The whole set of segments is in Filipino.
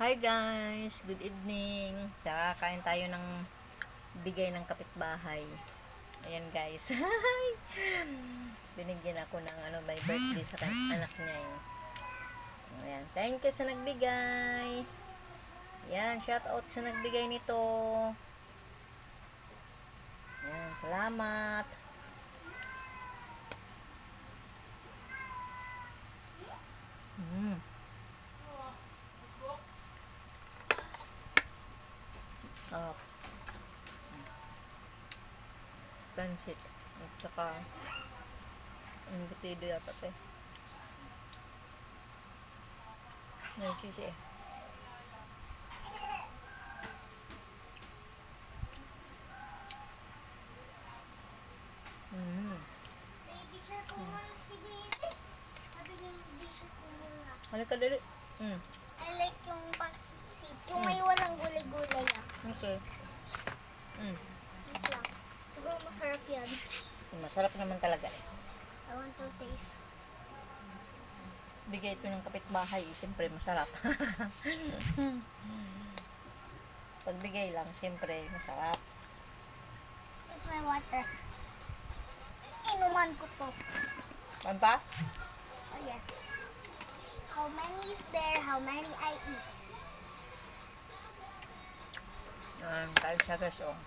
Hi guys, good evening. Tara, kain tayo ng bigay ng kapitbahay. Ayan guys. Binigyan ako ng ano, may birthday sa anak niya eh. Ayan, thank you sa nagbigay. Ayan, shout out sa nagbigay nito. Ayan, salamat. Mm. Sarap. Pansit. At saka, ang butido yata to eh. May cheese eh. Mm. Halika dali. Mm. I like yung pansit. Yung may walang gulay-gulay ah. Okay. Mm. Wait lang. Siguro masarap yan. Masarap naman talaga eh. I want to taste. Bigay ito ng kapitbahay, eh, siyempre masarap. Pag bigay lang, siyempre masarap. Here's my water. Inuman ko to. Ano pa? Oh yes. How many is there? How many I eat? Yan, kain siya guys, oh.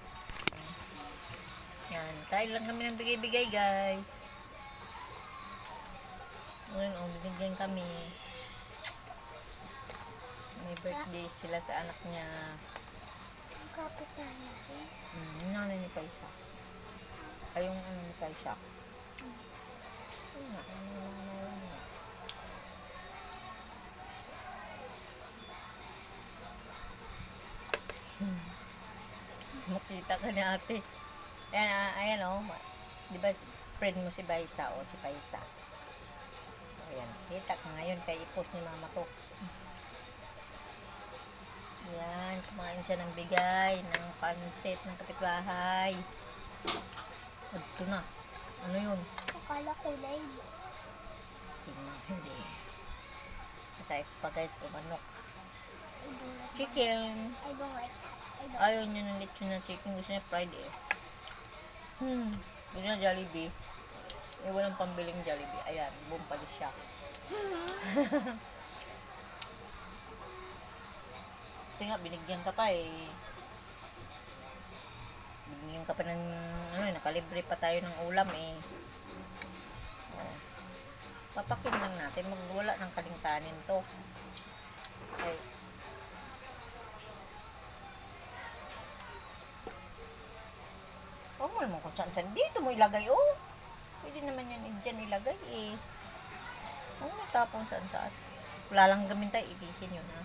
Yan, kain lang kami ng bigay-bigay guys. Ngayon, oh, binigyan kami. May birthday sila sa anak niya. Ang kapit na natin. Hmm, yung nanay ni Kaisa. Ay, yung ano ni Kaisa. Ayun nga, ano yung nanay niya. Hmm. Makita ka ni ate. Ayan, ah, ayan o. Oh. Di ba friend mo si Baisa o si Paisa? Ayan, kita ka ngayon kay i-post ni mama to. Yan, kumain siya ng bigay, ng pansit, ng kapitbahay. Ito na. Ano yun? Akala ko live. Tingnan, hindi. Sa type pa guys, o manok. I don't like Chicken. I don't like that. I don't Ayaw niya ng lechon na chicken. Gusto niya fried eh. Hmm. Gusto niya Jollibee. Eh, walang pambiling Jollibee. Ayan, bumpali siya. Ito nga, binigyan ka pa eh. Binigyan ka pa ng, ano eh, nakalibre pa tayo ng ulam eh. Oh. Natin, magwala ng kalingkanin to. Okay. Huwag mo kung saan saan. Dito mo ilagay, oh. Pwede naman yan eh, dyan ilagay eh. Huwag mo tapong saan saan. Wala lang gamin tayo, ibisin yun ha.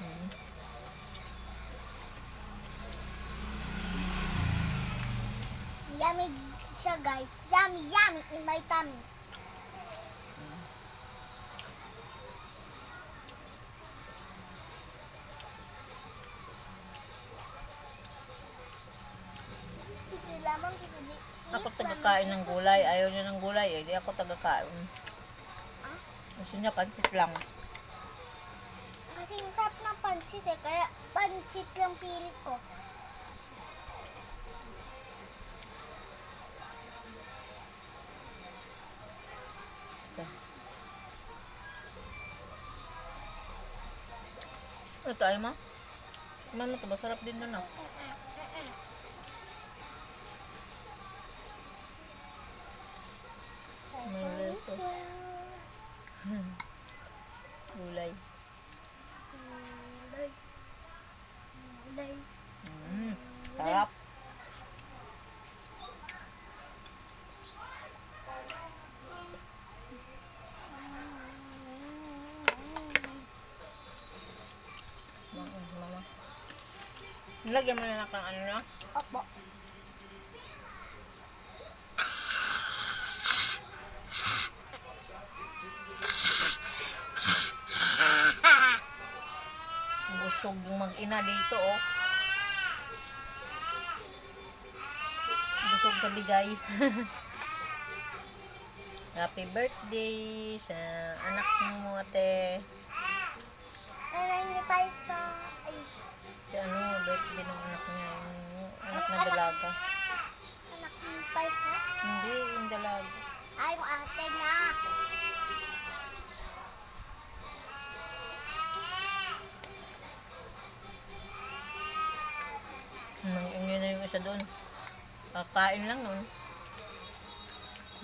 Hmm. Yummy siya guys. Yummy, yummy in my tummy. Tagakain ng gulay. Ayaw niya ng gulay eh. Di ako tagakain. Gusto niya pansit lang. Kasi masarap ng pansit eh. Kaya pansit lang pilit ko. Ito. Ito ay ma. Mano to, masarap din doon ah. Nilagyan mo na lang ng ano na? Opo. Busog yung mag-ina dito, oh. Busog sa bigay. Happy birthday sa anak mo, ate. Paisa. Ay, Si ano, birthday ng anak niya. Yung anak na dalaga. anak ni Paisa. Hindi, yung dalaga. Ay, yung ate na. Nang yun na yung isa doon. Kakain lang nun.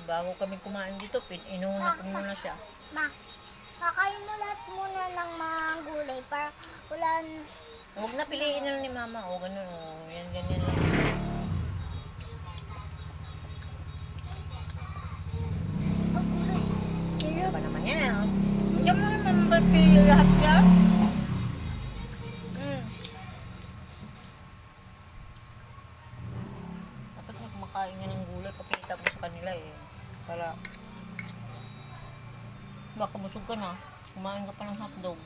Bago kami kumain dito, pin inuna ko muna siya. Ma, kakain mo lahat muna ng mga gulay para wala Huwag na piliin na ni mama. O ganun, o yan, ganyan lang. oh. Ano ba naman yan? Hindi mo naman ba pili lahat yan? Baka busog ka na. Kumain ka pa ng hotdog.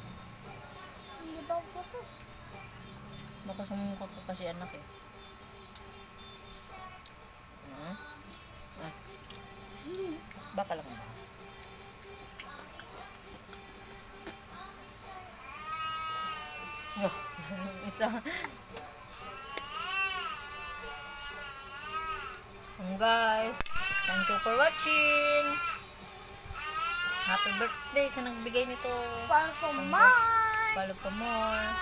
Hindi ba busog? Baka sumungka ka kasi anak eh. Ah? Ah. Baka lang ba? Oh, isa. Guys, thank you for watching. Happy birthday sa nagbigay nito. Para for more. Follow for more.